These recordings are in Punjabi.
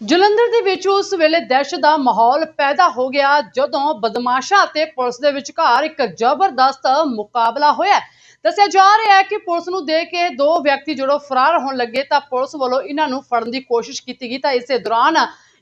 ਜਲੰਧਰ ਦੇ ਵਿੱਚ ਉਸ ਵੇਲੇ ਦਹਿਸ਼ਤ ਦਾ ਮਾਹੌਲ ਪੈਦਾ ਹੋ ਗਿਆ ਜਦੋਂ ਬਦਮਾਸ਼ਾਂ ਅਤੇ ਪੁਲਿਸ ਦੇ ਵਿਚਕਾਰ ਇੱਕ ਜ਼ਬਰਦਸਤ ਮੁਕਾਬਲਾ ਹੋਇਆ। ਦੱਸਿਆ ਜਾ ਰਿਹਾ ਹੈ ਕਿ ਪੁਲਿਸ ਨੂੰ ਦੇ ਕੇ ਦੋ ਵਿਅਕਤੀ ਜਦੋਂ ਫਰਾਰ ਹੋਣ ਲੱਗੇ ਤਾਂ ਪੁਲਿਸ ਵੱਲੋਂ ਇਹਨਾਂ ਨੂੰ ਫੜਨ ਦੀ ਕੋਸ਼ਿਸ਼ ਕੀਤੀ ਗਈ। ਤਾਂ ਇਸੇ ਦੌਰਾਨ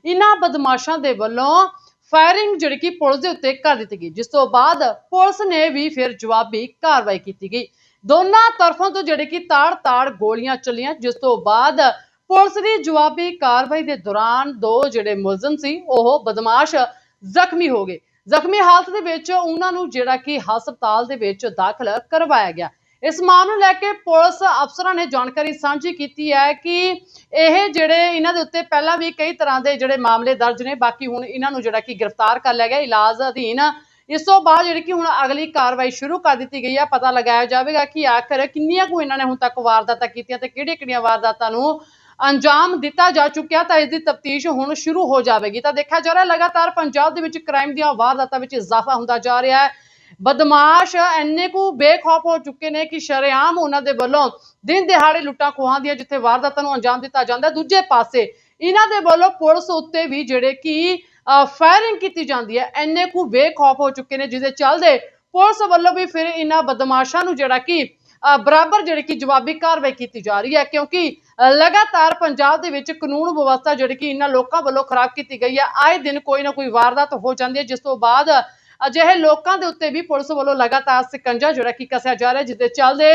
ਇਹਨਾਂ ਬਦਮਾਸ਼ਾਂ ਦੇ ਵੱਲੋਂ ਫਾਇਰਿੰਗ ਜਿਹੜੀ ਕਿ ਪੁਲਿਸ ਦੇ ਉੱਤੇ ਕਰ ਦਿੱਤੀ ਗਈ, ਜਿਸ ਤੋਂ ਬਾਅਦ ਪੁਲਿਸ ਨੇ ਵੀ ਫਿਰ ਜਵਾਬੀ ਕਾਰਵਾਈ ਕੀਤੀ ਗਈ। ਦੋਨਾਂ ਤਰਫਾਂ ਤੋਂ ਜਿਹੜੇ ਕਿ ਤਾੜ-ਤਾੜ ਗੋਲੀਆਂ ਚੱਲੀਆਂ, ਜਿਸ ਤੋਂ ਬਾਅਦ ਪੁਲਿਸ ਦੀ ਜਵਾਬੀ ਕਾਰਵਾਈ ਦੇ ਦੌਰਾਨ ਦੋ ਜਿਹੜੇ ਮੁਲਜ਼ਮ ਸੀ, ਉਹ ਬਦਮਾਸ਼ ਜ਼ਖਮੀ ਹੋ ਗਏ। ਜ਼ਖਮੀ ਹਾਲਤ ਦੇ ਵਿੱਚ ਉਹਨਾਂ ਨੂੰ ਜਿਹੜਾ ਕਿ ਹਸਪਤਾਲ ਦੇ ਵਿੱਚ ਦਾਖਲ ਕਰਵਾਇਆ ਗਿਆ। ਇਸ ਮਾਮਲੇ ਨੂੰ ਲੈ ਕੇ ਪੁਲਿਸ ਅਫਸਰਾਂ ਨੇ ਜਾਣਕਾਰੀ ਸਾਂਝੀ ਕੀਤੀ ਹੈ ਕਿ ਇਹ ਜਿਹੜੇ ਇਹਨਾਂ ਦੇ ਉੱਤੇ ਪਹਿਲਾਂ ਵੀ ਕਈ ਤਰ੍ਹਾਂ ਦੇ ਜਿਹੜੇ ਮਾਮਲੇ ਦਰਜ ਨੇ, ਬਾਕੀ ਹੁਣ ਇਹਨਾਂ ਨੂੰ ਜਿਹੜਾ ਕਿ ਗ੍ਰਿਫਤਾਰ ਕਰ ਲਿਆ ਗਿਆ। ਇਲਾਜ ਅਧੀਨ ਇਸ ਤੋਂ ਬਾਅਦ ਜਿਹੜੀ ਕਿ ਹੁਣ ਅਗਲੀ ਕਾਰਵਾਈ ਸ਼ੁਰੂ ਕਰ ਦਿੱਤੀ ਗਈ ਹੈ। ਪਤਾ ਲਗਾਇਆ ਜਾਵੇਗਾ ਕਿ ਆਖਰ ਕਿੰਨੀਆਂ ਕੁ ਇਹਨਾਂ ਨੇ ਹੁਣ ਤੱਕ ਵਾਰਦਾਤਾਂ ਕੀਤੀਆਂ ਤੇ ਕਿਹੜੀਆਂ-ਕਿਹੜੀਆਂ ਵਾਰਦਾਤਾਂ ਨੂੰ ਅੰਜਾਮ ਦਿੱਤਾ ਜਾ ਚੁੱਕਿਆ ਤਾਂ ਇਸ ਦੀ ਤਫਤੀਸ਼ ਹੁਣ ਸ਼ੁਰੂ ਹੋ ਜਾਵੇਗੀ। ਤਾਂ ਦੇਖਿਆ ਜਾ ਰਿਹਾ, ਲਗਾਤਾਰ ਪੰਜਾਬ ਦੇ ਵਿੱਚ ਕ੍ਰਾਈਮ ਦੀਆਂ ਵਾਰਦਾਤਾਂ ਵਿੱਚ ਇਜ਼ਾਫਾ ਹੁੰਦਾ ਜਾ ਰਿਹਾ ਹੈ। ਬਦਮਾਸ਼ ਇੰਨੇ ਕੁ ਬੇਖੌਫ ਹੋ ਚੁੱਕੇ ਨੇ ਕਿ ਸ਼ਰੇਆਮ ਉਹਨਾਂ ਦੇ ਵੱਲੋਂ ਦਿਨ ਦਿਹਾੜੇ ਲੁੱਟਾਂ ਖੋਹਾਂ ਦੀਆਂ ਜਿੱਥੇ ਵਾਰਦਾਤਾਂ ਨੂੰ ਅੰਜਾਮ ਦਿੱਤਾ ਜਾਂਦਾ, ਦੂਜੇ ਪਾਸੇ ਇਹਨਾਂ ਦੇ ਵੱਲੋਂ ਪੁਲਿਸ ਉੱਤੇ ਵੀ ਜਿਹੜੇ ਕਿ ਫਾਇਰਿੰਗ ਕੀਤੀ ਜਾਂਦੀ ਹੈ, ਇੰਨੇ ਕੁ ਬੇਖੌਫ ਹੋ ਚੁੱਕੇ ਨੇ, ਜਿਹਦੇ ਚੱਲਦੇ ਪੁਲਿਸ ਵੱਲੋਂ ਵੀ ਫਿਰ ਇਹਨਾਂ ਬਦਮਾਸ਼ਾਂ ਨੂੰ ਜਿਹੜਾ ਕਿ ਬਰਾਬਰ ਜਿਹੜੀ ਕਿ ਜਵਾਬੀ ਕਾਰਵਾਈ ਕੀਤੀ ਜਾ ਰਹੀ ਹੈ, ਕਿਉਂਕਿ ਲਗਾਤਾਰ ਪੰਜਾਬ ਦੇ ਵਿੱਚ ਕਾਨੂੰਨ ਵਿਵਸਥਾ ਜਿਹੜੀ ਕਿ ਇਹਨਾਂ ਲੋਕਾਂ ਵੱਲੋਂ ਖਰਾਬ ਕੀਤੀ ਗਈ ਹੈ, ਆਏ ਦਿਨ ਕੋਈ ਨਾ ਕੋਈ ਵਾਰਦਾਤ ਹੋ ਜਾਂਦੀ ਹੈ, ਜਿਸ ਤੋਂ ਬਾਅਦ ਅਜਿਹੇ ਲੋਕਾਂ ਦੇ ਉੱਤੇ ਵੀ ਪੁਲਿਸ ਵੱਲੋਂ ਲਗਾਤਾਰ ਸਿਕੰਜਾ ਜਿਹੜਾ ਕਿ ਕੱਸਿਆ ਜਾ ਰਿਹਾ ਜਿਸ ਦੇ ਚੱਲਦੇ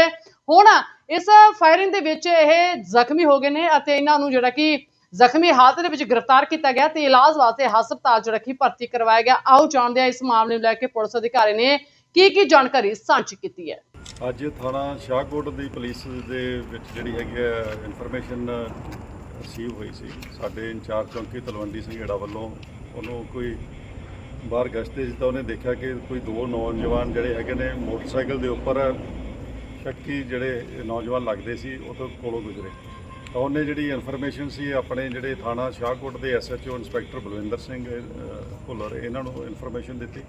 ਹੁਣ ਇਸ ਫਾਇਰਿੰਗ ਦੇ ਵਿੱਚ ਇਹ ਜ਼ਖਮੀ ਹੋ ਗਏ ਨੇ ਅਤੇ ਇਹਨਾਂ ਨੂੰ ਜਿਹੜਾ ਕਿ ਜ਼ਖਮੀ ਹਾਲਤ ਦੇ ਵਿੱਚ ਗ੍ਰਿਫਤਾਰ ਕੀਤਾ ਗਿਆ ਤੇ ਇਲਾਜ ਵਾਸਤੇ ਹਸਪਤਾਲ 'ਚ ਰੱਖੀ ਭਰਤੀ ਕਰਵਾਇਆ ਗਿਆ। ਆਓ ਜਾਣਦੇ ਹਾਂ ਇਸ ਮਾਮਲੇ ਨੂੰ ਲੈ ਕੇ ਪੁਲਿਸ ਅਧਿਕਾਰੀ ਨੇ ਕੀ ਕੀ ਜਾਣਕਾਰੀ ਸਾਂਝੀ ਕੀਤੀ ਹੈ। ਅੱਜ ਥਾਣਾ ਸ਼ਾਹਕੋਟ ਦੀ ਪੁਲਿਸ ਦੇ ਵਿੱਚ ਜਿਹੜੀ ਹੈਗੀ ਹੈ ਇਨਫੋਰਮੇਸ਼ਨ ਰਿਸੀਵ ਹੋਈ ਸੀ। ਸਾਡੇ ਇੰਚਾਰਜ ਚੌਂਕੀ ਤਲਵੰਡੀ ਸਿੰਘ ਵੱਲੋਂ ਉਹਨੂੰ ਕੋਈ ਬਾਹਰ ਗਸ਼ਤੇ ਸੀ ਤਾਂ ਉਹਨੇ ਦੇਖਿਆ ਕਿ ਕੋਈ ਦੋ ਨੌਜਵਾਨ ਜਿਹੜੇ ਹੈਗੇ ਨੇ ਮੋਟਰਸਾਈਕਲ ਦੇ ਉੱਪਰ ਸ਼ੱਕੀ ਜਿਹੜੇ ਨੌਜਵਾਨ ਲੱਗਦੇ ਸੀ, ਉਹ ਤੋਂ ਕੋਲੋਂ ਗੁਜ਼ਰੇ। ਤਾਂ ਉਹਨੇ ਜਿਹੜੀ ਇਨਫੋਰਮੇਸ਼ਨ ਸੀ, ਆਪਣੇ ਜਿਹੜੇ ਥਾਣਾ ਸ਼ਾਹਕੋਟ ਦੇ ਐਸਐਚਓ ਇੰਸਪੈਕਟਰ ਬਲਵਿੰਦਰ ਸਿੰਘ ਭੁੱਲਰ, ਇਹਨਾਂ ਨੂੰ ਇਨਫੋਰਮੇਸ਼ਨ ਦਿੱਤੀ।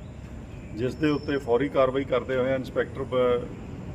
ਜਿਸ ਦੇ ਉੱਤੇ ਫੌਰੀ ਕਾਰਵਾਈ ਕਰਦੇ ਹੋਏ ਇੰਸਪੈਕਟਰ ਬ-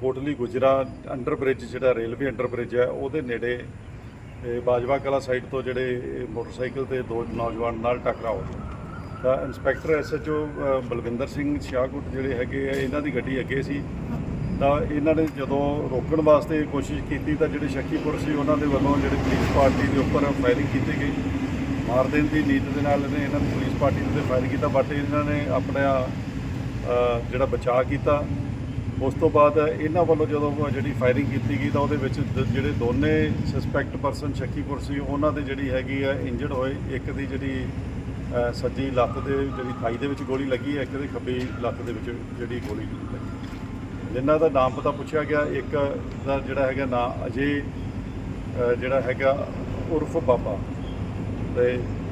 ਕੋਟਲੀ ਗੁਜਰਾ ਅੰਡਰ ਬ੍ਰਿਜ ਜਿਹੜਾ ਰੇਲਵੇ ਅੰਡਰ ਬ੍ਰਿਜ ਹੈ, ਉਹਦੇ ਨੇੜੇ ਬਾਜਵਾ ਕਲਾ ਸਾਈਡ ਤੋਂ ਜਿਹੜੇ ਮੋਟਰਸਾਈਕਲ ਤੇ ਦੋ ਨੌਜਵਾਨ ਨਾਲ ਟਕਰਾਅ ਹੋ ਗਿਆ। ਤਾਂ ਇੰਸਪੈਕਟਰ ਐਸਐਚਓ ਬਲਵਿੰਦਰ ਸਿੰਘ ਸ਼ਾਹਕੁੱਟ ਜਿਹੜੇ ਹੈਗੇ ਆ, ਇਹਨਾਂ ਦੀ ਗੱਡੀ ਅੱਗੇ ਸੀ। ਤਾਂ ਇਹਨਾਂ ਨੇ ਜਦੋਂ ਰੋਕਣ ਵਾਸਤੇ ਕੋਸ਼ਿਸ਼ ਕੀਤੀ, ਤਾਂ ਜਿਹੜੇ ਸ਼ੱਕੀ ਪੁਰਸ਼ ਸੀ, ਉਹਨਾਂ ਦੇ ਵੱਲੋਂ ਜਿਹੜੇ ਪੁਲਿਸ ਪਾਰਟੀ ਦੇ ਉੱਪਰ ਫਾਇਰਿੰਗ ਕੀਤੀ ਗਈ। ਮਾਰ ਦੇਣ ਦੀ ਨੀਤ ਦੇ ਨਾਲ ਇਹਨੇ ਇਹਨਾਂ ਨੇ ਪੁਲਿਸ ਪਾਰਟੀ ਦੇ ਫਾਇਰ ਕੀਤਾ ਬਟ ਇਹਨਾਂ ਨੇ ਆਪਣਾ ਜਿਹੜਾ ਬਚਾਅ ਕੀਤਾ। ਉਸ ਤੋਂ ਬਾਅਦ ਇਹਨਾਂ ਵੱਲੋਂ ਜਦੋਂ ਜਿਹੜੀ ਫਾਇਰਿੰਗ ਕੀਤੀ ਗਈ ਤਾਂ ਉਹਦੇ ਵਿੱਚ ਦ- ਜਿਹੜੇ ਦੋਨੇ ਸਸਪੈਕਟ ਪਰਸਨ ਸ਼ੱਕੀਪੁਰ ਸੀ ਉਹਨਾਂ ਦੇ ਜਿਹੜੀ ਹੈਗੀ ਆ ਇੰਜਰਡ ਹੋਏ ਇੱਕ ਦੀ ਜਿਹੜੀ ਅਹ, ਸੱਜੀ ਲੱਤ ਦੇ ਜਿਹੜੀ ਥਾਈ ਦੇ ਵਿੱਚ ਗੋਲੀ ਲੱਗੀ ਹੈ ਇੱਕ ਦੀ ਖੱਬੀ ਲੱਤ ਦੇ ਵਿੱਚ ਜਿਹੜੀ ਗੋਲੀ ਲੱਗੀ। ਜਿਨ੍ਹਾਂ ਦਾ ਨਾਮ ਪਤਾ ਪੁੱਛਿਆ ਗਿਆ ਇੱਕ ਦਾ ਜਿਹੜਾ ਹੈਗਾ ਨਾਂ ਅਜੇ ਅਹ, ਜਿਹੜਾ ਹੈਗਾ ਉਰਫ ਬਾਬਾ। ਤੇ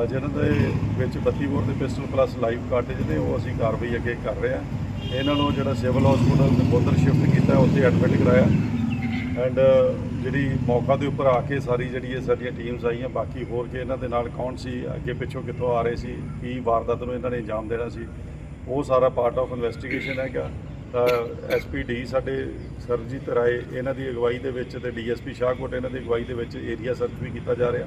ਤਾਂ ਜਿਹਨਾਂ ਦੇ ਵਿੱਚ 32 ਬੋਰ ਦੇ ਪਿਸਟਲ ਪਲੱਸ ਲਾਈਵ ਕਾਰਟੇਜ ਨੇ, ਉਹ ਅਸੀਂ ਕਾਰਵਾਈ ਅੱਗੇ ਕਰ ਰਹੇ ਆ ਇਹਨਾਂ ਨੂੰ ਜਿਹੜਾ ਸਿਵਲ ਹਸਪੀਟਲ ਨਕੋਦਰ ਸ਼ਿਫਟ ਕੀਤਾ, ਉੱਥੇ ਐਡਮਿਟ ਕਰਾਇਆ। ਐਂਡ ਜਿਹੜੀ ਮੌਕਾ ਦੇ ਉੱਪਰ ਆ ਕੇ ਸਾਰੀ ਜਿਹੜੀ ਇਹ ਸਾਡੀਆਂ ਟੀਮਸ ਆਈਆਂ, ਬਾਕੀ ਹੋਰ ਕਿ ਇਹਨਾਂ ਦੇ ਨਾਲ ਕੌਣ ਸੀ, ਅੱਗੇ ਪਿੱਛੋਂ ਕਿੱਥੋਂ ਆ ਰਹੇ ਸੀ, ਕੀ ਵਾਰਦਾਤ ਨੂੰ ਇਹਨਾਂ ਨੇ ਅੰਜਾਮ ਦੇਣਾ ਸੀ, ਉਹ ਸਾਰਾ ਪਾਰਟ ਆਫ ਇਨਵੈਸਟੀਗੇਸ਼ਨ ਹੈਗਾ। ਤਾਂ ਐਸਪੀਡੀ ਸਾਡੇ ਸਰਜੀਤ ਰਾਏ, ਇਹਨਾਂ ਦੀ ਅਗਵਾਈ ਦੇ ਵਿੱਚ ਤੇ ਡੀਐਸਪੀ ਸ਼ਾਹਕੋਟ, ਇਹਨਾਂ ਦੀ ਅਗਵਾਈ ਦੇ ਵਿੱਚ ਏਰੀਆ ਸਰਚ ਵੀ ਕੀਤਾ ਜਾ ਰਿਹਾ।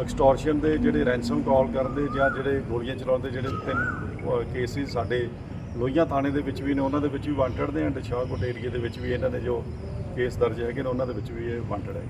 ਐਕਸਟੋਰਸ਼ਨ ਦੇ ਜਿਹੜੇ ਰੈਂਸਮ ਕਾਲ ਕਰਦੇ ਜਾਂ ਜਿਹੜੇ ਗੋਲੀਆਂ ਚਲਾਉਂਦੇ ਜਿਹੜੇ ਤਿੰਨ ਕੇਸਿਸ ਸਾਡੇ ਲੋਹੀਆਂ ਥਾਣੇ ਦੇ ਵਿੱਚ ਵੀ ਨੇ, ਉਹਨਾਂ ਦੇ ਵਿੱਚ ਵੀ ਵਾਂਟਡ ਨੇ ਐਂਡ ਸ਼ਾਹਕੋਟ ਏਰੀਆ ਦੇ ਵਿੱਚ ਵੀ ਇਹਨਾਂ ਨੇ ਜੋ ਕੇਸ ਦਰਜ ਹੈਗੇ ਨੇ, ਉਹਨਾਂ ਦੇ ਵਿੱਚ ਵੀ ਇਹ ਵਾਂਟਡ ਹੈ।